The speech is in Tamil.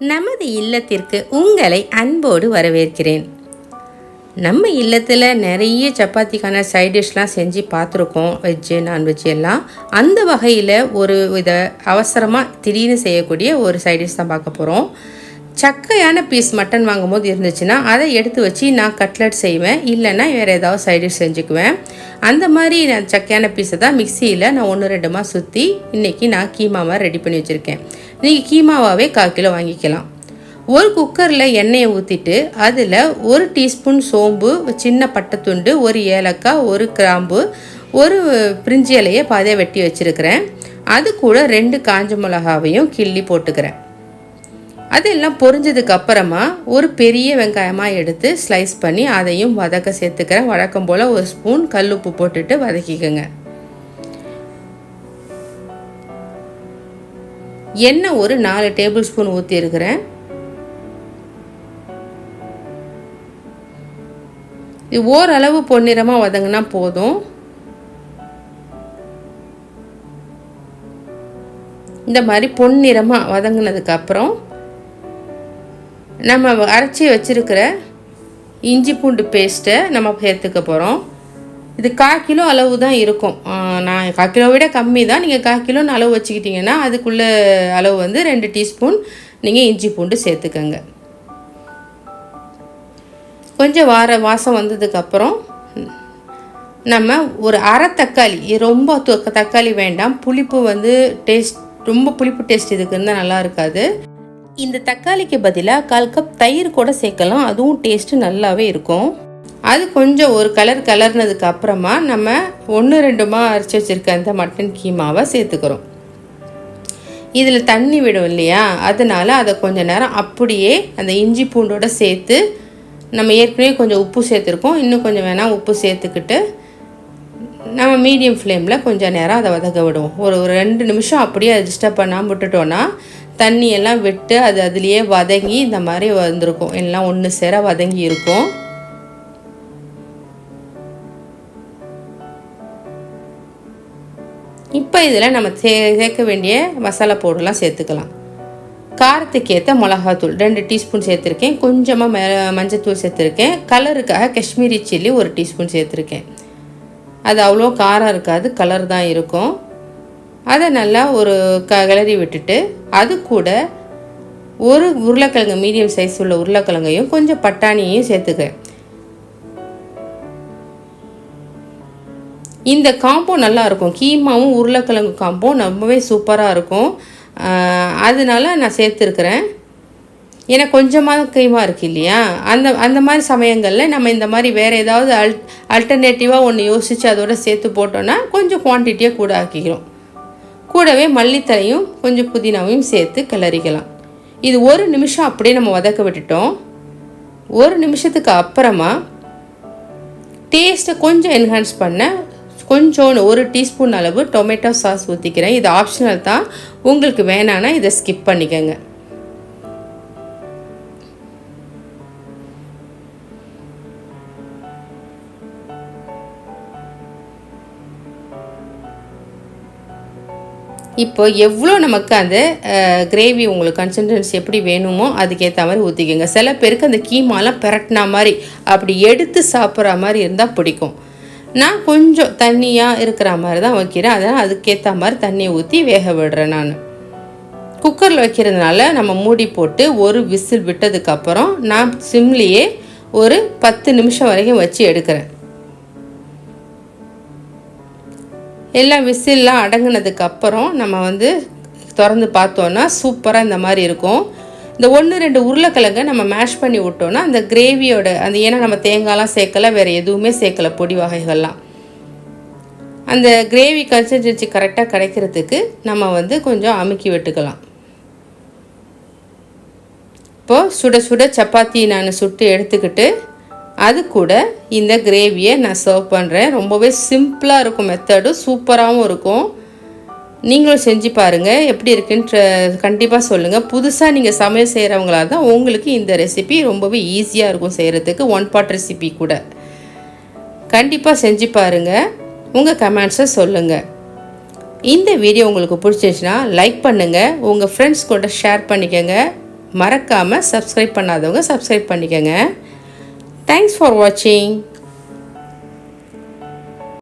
நமது இல்லத்திற்கு உங்களை அன்போடு வரவேற்கிறேன். நம்ம இல்லத்தில் நிறைய சப்பாத்திக்கான சைட் டிஷ்லாம் செஞ்சு பார்த்துருக்கோம் வெஜ்ஜு நான்வெஜ் எல்லாம். அந்த வகையில் ஒரு வித அவசரமாக திடீர்னு செய்யக்கூடிய ஒரு சைட் டிஷ் தான் பார்க்க போகிறோம் சக்கையான பீஸ் மட்டன் வாங்கும்போது இருந்துச்சுன்னா அதை எடுத்து வச்சு நான் கட்லட் செய்வேன். இல்லைன்னா வேறு ஏதாவது சைட் டிஷ் செஞ்சுக்குவேன். அந்த மாதிரி நான் சக்கையான பீஸை தான் மிக்சியில் நான் ஒன்று ரெண்டுமா சுற்றி இன்றைக்கி நான் கீமாவை ரெடி பண்ணி வச்சுருக்கேன். நீங்கள் கீமாவாகவே கால் கிலோ வாங்கிக்கலாம். ஒரு குக்கரில் எண்ணெயை ஊற்றிட்டு அதில் ஒரு டீஸ்பூன் சோம்பு சின்ன பட்டைத்துண்டு ஒரு ஏலக்காய் ஒரு கிராம்பு ஒரு பிரிஞ்சி இலையை பாதையை வெட்டி வச்சுருக்கிறேன். அது கூட ரெண்டு காஞ்ச மிளகாவையும் கிள்ளி போட்டுக்கிறேன். அதெல்லாம் பொரிஞ்சதுக்கு அப்புறமா ஒரு பெரிய வெங்காயமாக எடுத்து ஸ்லைஸ் பண்ணி அதையும் வதக்க சேர்த்துக்கிறேன். வழக்கம் போல் ஒரு ஸ்பூன் கல்லுப்பு போட்டுட்டு வதக்கிக்கோங்க. எண்ணெய் ஒரு நாலு டேபிள் ஸ்பூன் ஊற்றிருக்கிறேன் இது ஓரளவு பொன்னிறமாக வதங்கினா போதும். இந்த மாதிரி பொன்னிறமாக வதங்கினதுக்கப்புறம் நம்ம அரைச்சி வச்சுருக்கிற இஞ்சி பூண்டு பேஸ்ட்டை நம்ம சேர்த்துக்க போகிறோம் இது கால் கிலோ அளவு தான் இருக்கும். நான் கால் கிலோ விட கம்மி தான். நீங்கள் கால் கிலோன்னு அளவு வச்சுக்கிட்டிங்கன்னா அதுக்குள்ளே அளவு வந்து ரெண்டு டீஸ்பூன் நீங்கள் இஞ்சி பூண்டு சேர்த்துக்கோங்க. கொஞ்சம் வார வாசம் வந்ததுக்கப்புறம் நம்ம ஒரு அரை தக்காளி ரொம்ப தக்காளி வேண்டாம். புளிப்பு வந்து டேஸ்ட் ரொம்ப புளிப்பு டேஸ்ட் இதுக்கு இருந்தால் நல்லா இருக்காது. இந்த தக்காளிக்கு பதிலாக கால் கப் தயிர் கூட சேர்க்கலாம். அதுவும் டேஸ்ட்டு நல்லாவே இருக்கும். அது கொஞ்சம் ஒரு கலர் கலர்னதுக்கு அப்புறமா நம்ம ஒன்று ரெண்டுமா அரைச்சி வச்சுருக்க அந்த மட்டன் கீமாவை சேர்த்துக்கிறோம். இதில் தண்ணி விடும் இல்லையா? அதனால் அதை கொஞ்சம் நேரம் அப்படியே அந்த இஞ்சி பூண்டோட சேர்த்து நம்ம ஏற்கனவே கொஞ்சம் உப்பு சேர்த்துருக்கோம். இன்னும் கொஞ்சம் வேணால் உப்பு சேர்த்துக்கிட்டு நம்ம மீடியம் ஃப்ளேமில் கொஞ்சம் நேரம் அதை வதக்க விடுவோம். ஒரு ஒரு ரெண்டு நிமிஷம் அப்படியே அதை டிஸ்டர்ப் பண்ணாமல் விட்டுட்டோன்னா தண்ணியெல்லாம் விட்டு அது அதுலேயே வதங்கி இந்த மாதிரி வந்திருக்கும். எல்லாம் ஒன்று சேர வதங்கி இருக்கும். இப்போ இதில் நம்ம சே சேர்க்க வேண்டிய மசாலா பவுடர்லாம் சேர்த்துக்கலாம். காரத்துக்கு ஏற்ற மிளகாத்தூள் ரெண்டு டீஸ்பூன் சேர்த்துருக்கேன். கொஞ்சமாக மெ மஞ்சத்தூள் சேர்த்துருக்கேன். கலருக்காக காஷ்மீரி சில்லி ஒரு டீஸ்பூன் சேர்த்துருக்கேன். அது அவ்வளோ காரம் இருக்காது கலர் தான் இருக்கும். அதை நல்லா ஒரு க கிளறி விட்டுட்டு அது கூட ஒரு உருளைக்கிழங்கு மீடியம் சைஸ் உள்ள உருளைக்கிழங்கையும் கொஞ்சம் பட்டாணியையும் சேர்த்துக்கிறேன். இந்த காம்போ நல்லாயிருக்கும். கீமாவும் உருளைக்கிழங்கு காம்போ ரொம்பவே சூப்பராக இருக்கும். அதனால நான் சேர்த்துருக்குறேன். ஏன்னா கொஞ்சமாக கீமா இருக்குது இல்லையா? அந்த அந்த மாதிரி சமயங்களில் நம்ம இந்த மாதிரி வேறு ஏதாவது அல் அல்டர்னேட்டிவாக ஒன்று யோசித்து அதோட சேர்த்து போட்டோன்னா கொஞ்சம் குவான்டிட்டியாக கூட ஆக்கிக்கிறோம். கூடவே மல்லித்தலையும் கொஞ்சம் புதினாவையும் சேர்த்து கிளறிக்கலாம். இது ஒரு நிமிஷம் அப்படியே நம்ம வதக்க விட்டுட்டோம். ஒரு நிமிஷத்துக்கு அப்புறமா டேஸ்ட்டை கொஞ்சம் என்ஹான்ஸ் பண்ண கொஞ்சோன்னு ஒரு டீஸ்பூன் அளவு டொமேட்டோ சாஸ் ஊற்றிக்கிறேன் இது ஆப்ஷனல் தான். உங்களுக்கு வேணான்னா இதை ஸ்கிப் பண்ணிக்கோங்க. இப்போ எவ்வளோ நமக்கு அந்த கிரேவி உங்களுக்கு கன்சிஸ்டன்சி எப்படி வேணுமோ அதுக்கேற்ற மாதிரி ஊற்றிக்கோங்க சில பேருக்கு அந்த கீமாலாம் பெரட்டினா மாதிரி அப்படி எடுத்து சாப்பிட்ற மாதிரி இருந்தால் பிடிக்கும். நான் கொஞ்சம் தண்ணியாக இருக்கிற மாதிரி தான் வைக்கிறேன். அதனால் அதுக்கேற்ற மாதிரி தண்ணியை ஊற்றி வேக விடுறேன் நான். குக்கரில் வைக்கிறதுனால நம்ம மூடி போட்டு ஒரு விசில் விட்டதுக்கப்புறம் நான் சிம்லேயே ஒரு பத்து நிமிஷம் வரைக்கும் வச்சு எடுக்கிறேன். எல்லா விசில்லாம் அடங்கினதுக்கப்புறம் நம்ம வந்து திறந்து பார்த்தோன்னா சூப்பராக இந்த மாதிரி இருக்கும். இந்த ஒன்று ரெண்டு உருளைக்கிழங்கை நம்ம மேஷ் பண்ணி விட்டோன்னா அந்த கிரேவியோட அந்த ஏன்னா நம்ம தேங்காய்லாம் சேர்க்கல வேறு எதுவுமே சேர்க்கல பொடி வகைகள்லாம். அந்த கிரேவி கன்சிஸ்டன்சி கரெக்டாக கிடைக்கிறதுக்கு நம்ம வந்து கொஞ்சம் அமுக்கி விட்டுக்கலாம். இப்போது சுட சுட சப்பாத்தி நான் சுட்டு எடுத்துக்கிட்டு அது கூட இந்த கிரேவியை நான் சர்வ் பண்ணுறேன் ரொம்பவே சிம்பிளாக இருக்கும் மெத்தடு சூப்பராகவும் இருக்கும். நீங்களும் செஞ்சு பாருங்கள் எப்படி இருக்குன்ற கண்டிப்பாக சொல்லுங்கள் புதுசாக நீங்கள் சமையல் செய்கிறவங்களா தான் உங்களுக்கு இந்த ரெசிபி ரொம்பவே ஈஸியாக இருக்கும் செய்கிறதுக்கு ஒன் பாட் ரெசிபி கூட. கண்டிப்பாக செஞ்சு பாருங்கள் உங்கள் கமெண்ட்ஸை சொல்லுங்கள் இந்த வீடியோ உங்களுக்கு பிடிச்சிருச்சுன்னா லைக் பண்ணுங்கள் உங்கள் ஃப்ரெண்ட்ஸ் கூட ஷேர் பண்ணிக்கோங்க. மறக்காமல் சப்ஸ்கிரைப் பண்ணாதவங்க சப்ஸ்கிரைப் பண்ணிக்கோங்க. தேங்க்ஸ் ஃபார் வாட்சிங்